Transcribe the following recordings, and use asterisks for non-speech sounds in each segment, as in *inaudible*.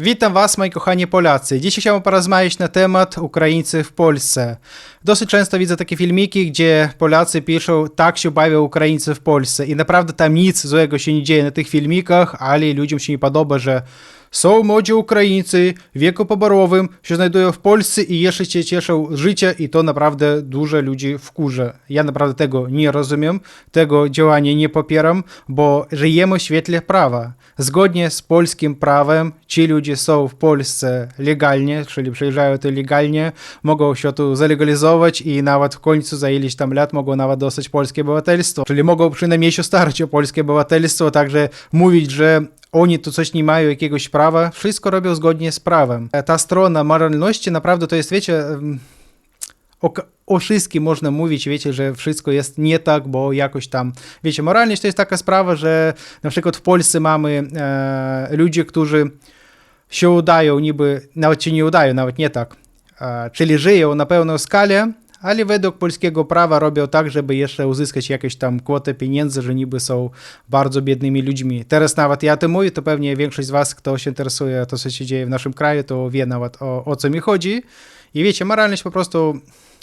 Witam Was, moi kochani Polacy. Dzisiaj chciałbym porozmawiać na temat Ukraińcy w Polsce. Dosyć często widzę takie filmiki, gdzie Polacy piszą, tak się bawią Ukraińcy w Polsce. I naprawdę tam nic złego się nie dzieje na tych filmikach, ale ludziom się nie podoba, że są młodzi Ukraińcy w wieku poborowym, się znajdują w Polsce i jeszcze się cieszą życia i to naprawdę dużo ludzi wkurza. Ja naprawdę tego nie rozumiem, tego działania nie popieram, bo żyjemy w świetle prawa. Zgodnie z polskim prawem ci ludzie są w Polsce legalnie, czyli przyjeżdżają tu legalnie, mogą się tu zalegalizować i nawet w końcu za ileś tam lat mogą nawet dostać polskie obywatelstwo. Czyli mogą przynajmniej się starać o polskie obywatelstwo, także mówić, że oni tu coś nie mają jakiegoś prawa, wszystko robią zgodnie z prawem. Ta strona moralności naprawdę to jest, wiecie, o, o wszystkim można mówić, wiecie, że wszystko jest nie tak, bo jakoś tam, wiecie, moralność to jest taka sprawa, że na przykład w Polsce mamy e, ludzi, którzy się udają, niby, nawet się nie udają, nawet nie tak, e, czyli żyją na pełną skalę, ale według polskiego prawa robią tak, żeby jeszcze uzyskać jakąś tam kwotę pieniędzy, że niby są bardzo biednymi ludźmi. Teraz nawet ja to mówię, to pewnie większość z was, kto się interesuje to, co się dzieje w naszym kraju, to wie nawet o, o co mi chodzi. I wiecie, moralność po prostu,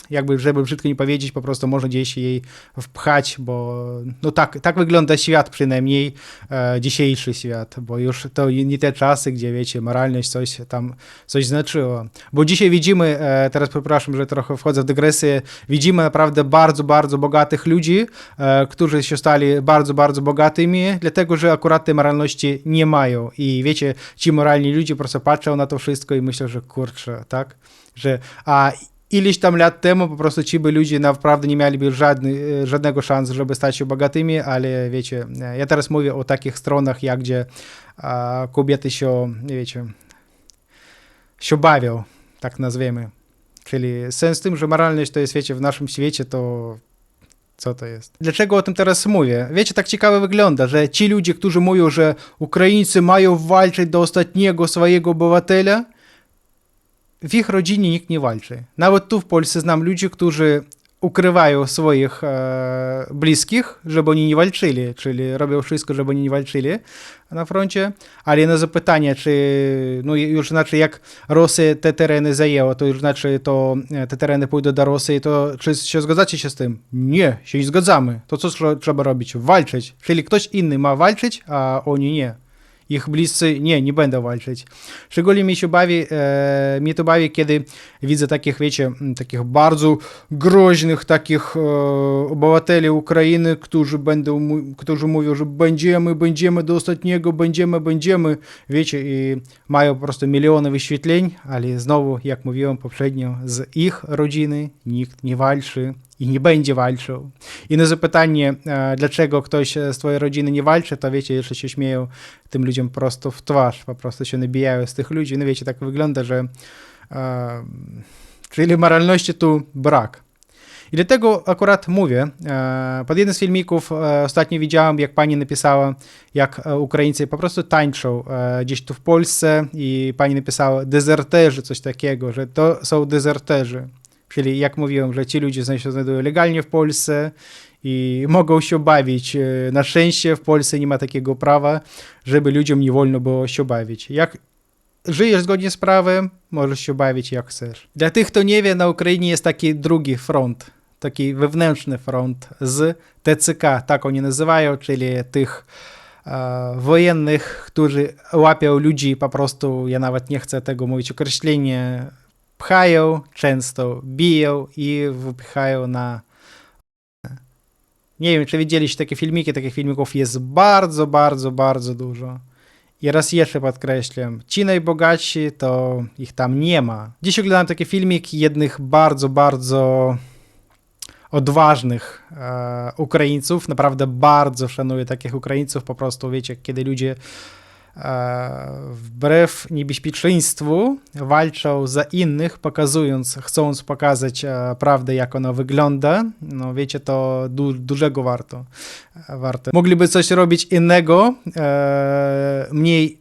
jakby, żeby brzydko nie powiedzieć, po prostu można gdzieś jej wpchać, bo no tak, tak wygląda świat przynajmniej, e, dzisiejszy świat, bo już to nie te czasy, gdzie wiecie, moralność coś tam, coś znaczyło. Bo dzisiaj widzimy, e, teraz przepraszam, że trochę wchodzę w dygresję, widzimy naprawdę bardzo, bardzo bogatych ludzi, e, którzy się stali bardzo, bardzo bogatymi, dlatego, że akurat tej moralności nie mają. I wiecie, ci moralni ludzie po prostu patrzą na to wszystko i myślą, że kurczę, tak? Że a ileś tam lat temu po prostu ci by ludzie naprawdę nie mieliby żadny, e, żadnego szans, żeby stać się bogatymi, ale wiecie, e, ja teraz mówię o takich stronach, jak gdzie a, kobiety się, wiecie, się bawią, tak nazwiemy. Czyli sens tym, że moralność to jest, wiecie, w naszym świecie to co to jest? Dlaczego o tym teraz mówię? Wiecie, tak ciekawe wygląda, że ci ludzie, którzy mówią, że Ukraińcy mają walczyć do ostatniego swojego obywatela, w ich rodzinie nikt nie walczy. Nawet tu w Polsce znam ludzi, którzy ukrywają swoich e, bliskich, żeby oni nie walczyli, czyli robią wszystko, żeby oni nie walczyli na froncie, ale na zapytanie, czy no już znaczy jak Rosja te tereny zajęła, to już znaczy to e, te tereny pójdą do Rosji, to czy się zgadzacie się z tym? Nie, się nie zgadzamy. To co trze- trzeba robić? Walczyć. Czyli ktoś inny ma walczyć, a oni nie. Ich bliscy nie, nie będą walczyć. Szczególnie mi się bawi, e, mnie to bawi, kiedy widzę takich, wiecie, takich bardzo groźnych takich e, obywateli Ukrainy, którzy będą, którzy mówią, że będziemy, będziemy do ostatniego, będziemy, będziemy, wiecie, i mają po prostu miliony wyświetleń, ale znowu, jak mówiłem poprzednio, z ich rodziny nikt nie walczy i nie będzie walczył. I na zapytanie, e, dlaczego ktoś e, z twojej rodziny nie walczy, to wiecie, jeszcze się śmieją tym ludziom prosto w twarz, po prostu się nabijają z tych ludzi. No wiecie, tak wygląda, że e, czyli moralności tu brak. I dlatego akurat mówię, e, pod jednym z filmików e, ostatnio widziałem, jak pani napisała, jak e, Ukraińcy po prostu tańczą e, gdzieś tu w Polsce i pani napisała dezerterzy, coś takiego, że to są dezerterzy. Czyli jak mówiłem, że ci ludzie się znajdują legalnie w Polsce i mogą się bawić. E, Na szczęście w Polsce nie ma takiego prawa, żeby ludziom nie wolno było się bawić. Jak żyjesz zgodnie z prawem, możesz się bawić jak chcesz. Dla tych, kto nie wie, na Ukrainie jest taki drugi front, taki wewnętrzny front z TCK, tak oni nazywają, czyli tych e, wojennych, którzy łapią ludzi po prostu, ja nawet nie chcę tego mówić określenie, pchają, często biją i wypychają na. Nie wiem, czy widzieliście takie filmiki, takich filmików jest bardzo, bardzo, bardzo dużo. I raz jeszcze podkreślam, ci najbogatsi to ich tam nie ma. Dziś oglądałem taki filmik jednych bardzo, bardzo odważnych e, Ukraińców. Naprawdę bardzo szanuję takich Ukraińców. Po prostu wiecie, kiedy ludzie wbrew niebezpieczeństwu walczą za innych, pokazując, chcąc pokazać e, prawdę, jak ona wygląda. No wiecie, to du dużego warto. e, Warte. Mogliby coś robić innego, e, mniej,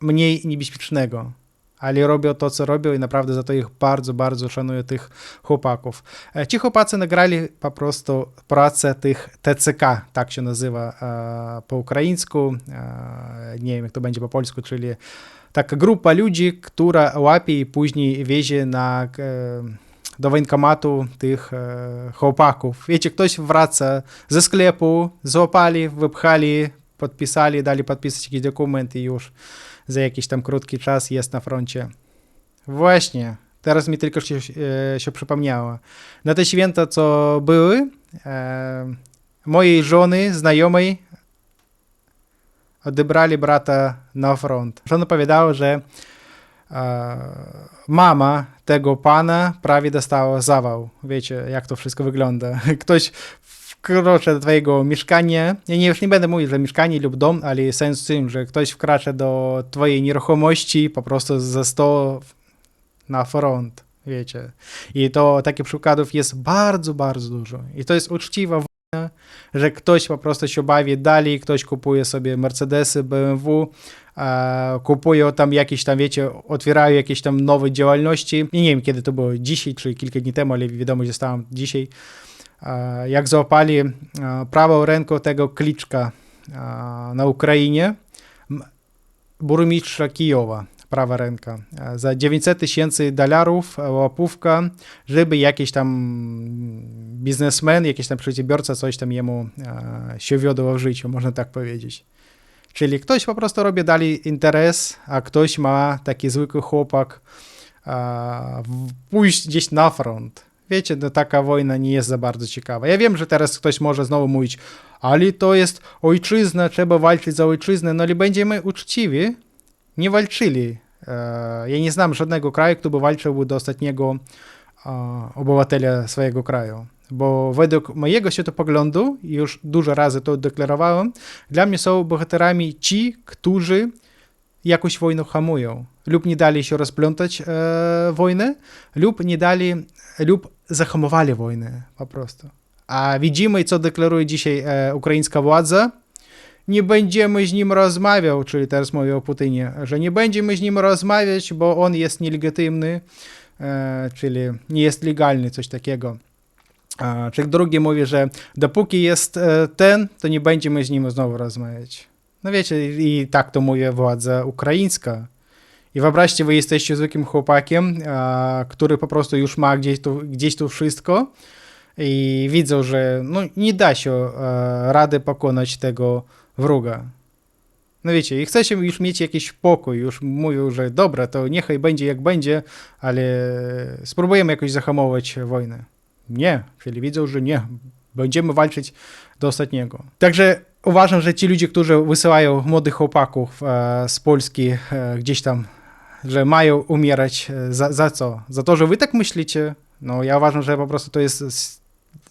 mniej niebezpiecznego. Ale robią to, co robią i naprawdę za to ich bardzo, bardzo szanuję, tych chłopaków. E, Ci chłopacy nagrali po prostu pracę tych TCK, tak się nazywa e, po ukraińsku, e, nie wiem jak to będzie po polsku, czyli taka grupa ludzi, która łapie i później wiezie na, do wojenkomatu tych chłopaków. Wiecie, ktoś wraca ze sklepu, złapali, wypchali, podpisali, dali podpisać jakiś dokument i już za jakiś tam krótki czas jest na froncie. Właśnie, teraz mi tylko się, e, się przypomniało. Na te święta, co były, e, mojej żony, znajomej, odebrali brata na front. Żona powiedziała, że e, mama tego pana prawie dostała zawał. Wiecie, jak to wszystko wygląda. *laughs* Ktoś wkracza do twojego mieszkania. Ja nie, już nie będę mówić, że mieszkanie lub dom, ale sens w tym, że ktoś wkracza do twojej nieruchomości po prostu za 100 na front. Wiecie. I to takich przykładów jest bardzo, bardzo dużo. I to jest uczciwa wojna, że ktoś po prostu się bawi dalej, ktoś kupuje sobie Mercedesy, BMW, kupuje tam jakieś tam, wiecie, otwierają jakieś tam nowe działalności. Nie wiem, kiedy to było, dzisiaj czy kilka dni temu, ale wiadomo, że stałem dzisiaj. E, jak złapali e, prawą ręką tego kliczka e, na Ukrainie, burmistrza Kijowa, prawa ręka, za 900 tysięcy dolarów łapówka, żeby jakiś tam biznesmen, jakiś tam przedsiębiorca coś tam jemu się wiodło w życiu, można tak powiedzieć. Czyli ktoś po prostu robi dalej interes, a ktoś ma taki zwykły chłopak pójść gdzieś na front. Wiecie, no taka wojna nie jest za bardzo ciekawa. Ja wiem, że teraz ktoś może znowu mówić, ale to jest ojczyzna, trzeba walczyć za ojczyznę, no ale będziemy uczciwi, nie walczyli. E, Ja nie znam żadnego kraju, kto by walczył do ostatniego e, obywatela swojego kraju. Bo według mojego światopoglądu, już dużo razy to deklarowałem, dla mnie są bohaterami ci, którzy jakąś wojnę hamują. Lub nie dali się rozplątać e, wojny, lub nie dali, lub zahamowali wojnę po prostu. A widzimy, co deklaruje dzisiaj e, ukraińska władza, nie będziemy z nim rozmawiał, czyli teraz mówię o Putinie, że nie będziemy z nim rozmawiać, bo on jest nielegitymny, e, czyli nie jest legalny, coś takiego. A, czyli drugi mówi, że dopóki jest e, ten, to nie będziemy z nim znowu rozmawiać. No wiecie, i tak to mówi władza ukraińska. I wyobraźcie, wy jesteście zwykłym chłopakiem, a, który po prostu już ma gdzieś tu, gdzieś tu wszystko i widzą, że no, nie da się e, rady pokonać tego wroga. No wiecie, i chce się już mieć jakiś pokój, już mówią, że dobra, to niechaj będzie jak będzie, ale spróbujemy jakoś zahamować wojnę. Nie, czyli widzą, że nie, będziemy walczyć do ostatniego. Także uważam, że ci ludzie, którzy wysyłają młodych chłopaków e, z Polski e, gdzieś tam, że mają umierać, e, za, za co? Za to, że wy tak myślicie? No ja uważam, że po prostu to jest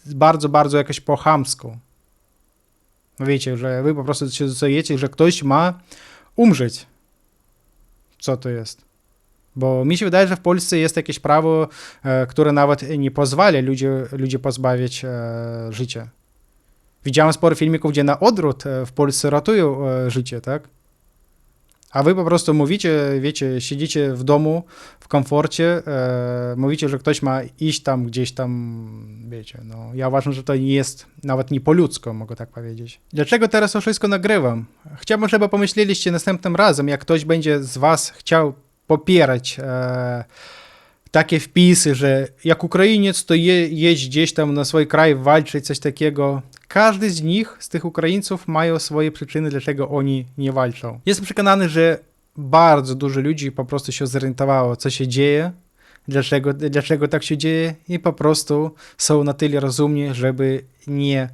bardzo, bardzo jakoś po chamsku. No wiecie, że wy po prostu się decydujecie, że ktoś ma umrzeć. Co to jest? Bo mi się wydaje, że w Polsce jest jakieś prawo, e, które nawet nie pozwala ludzi, ludzi pozbawić e, życia. Widziałem sporo filmików, gdzie na odwrót w Polsce ratują życie, tak? A wy po prostu mówicie, wiecie, siedzicie w domu, w komforcie, e, mówicie, że ktoś ma iść tam gdzieś tam, wiecie, no ja uważam, że to nie jest nawet nie po ludzku, mogę tak powiedzieć. Dlaczego teraz to wszystko nagrywam? Chciałbym, żeby pomyśleliście następnym razem, jak ktoś będzie z was chciał popierać e, takie wpisy, że jak Ukrainiec, to je, gdzieś tam na swój kraj walczyć, coś takiego. Każdy z nich, z tych Ukraińców, mają swoje przyczyny, dlaczego oni nie walczą. Jestem przekonany, że bardzo dużo ludzi po prostu się zorientowało, co się dzieje, dlaczego, dlaczego tak się dzieje i po prostu są na tyle rozumni, żeby nie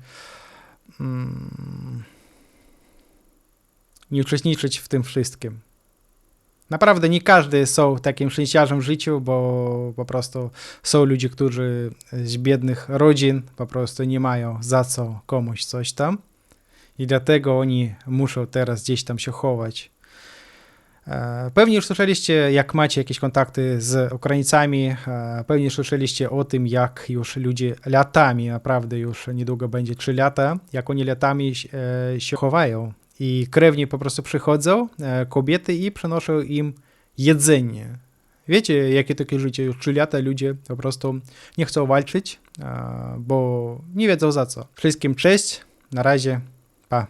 mm, nie uczestniczyć w tym wszystkim. Naprawdę nie każdy są takim szczęściarzem w życiu, bo po prostu są ludzie, którzy z biednych rodzin po prostu nie mają za co komuś coś tam. I dlatego oni muszą teraz gdzieś tam się chować. E, Pewnie już słyszeliście, jak macie jakieś kontakty z Ukraińcami, e, pewnie już słyszeliście o tym, jak już ludzie latami, naprawdę już niedługo będzie 3 lata, jak oni latami e, się chowają i krewni po prostu przychodzą, e, kobiety i przynoszą im jedzenie. Wiecie, jakie takie życie? Już 3 lata ludzie po prostu nie chcą walczyć, bo nie wiedzą za co. Wszystkim cześć, na razie, pa.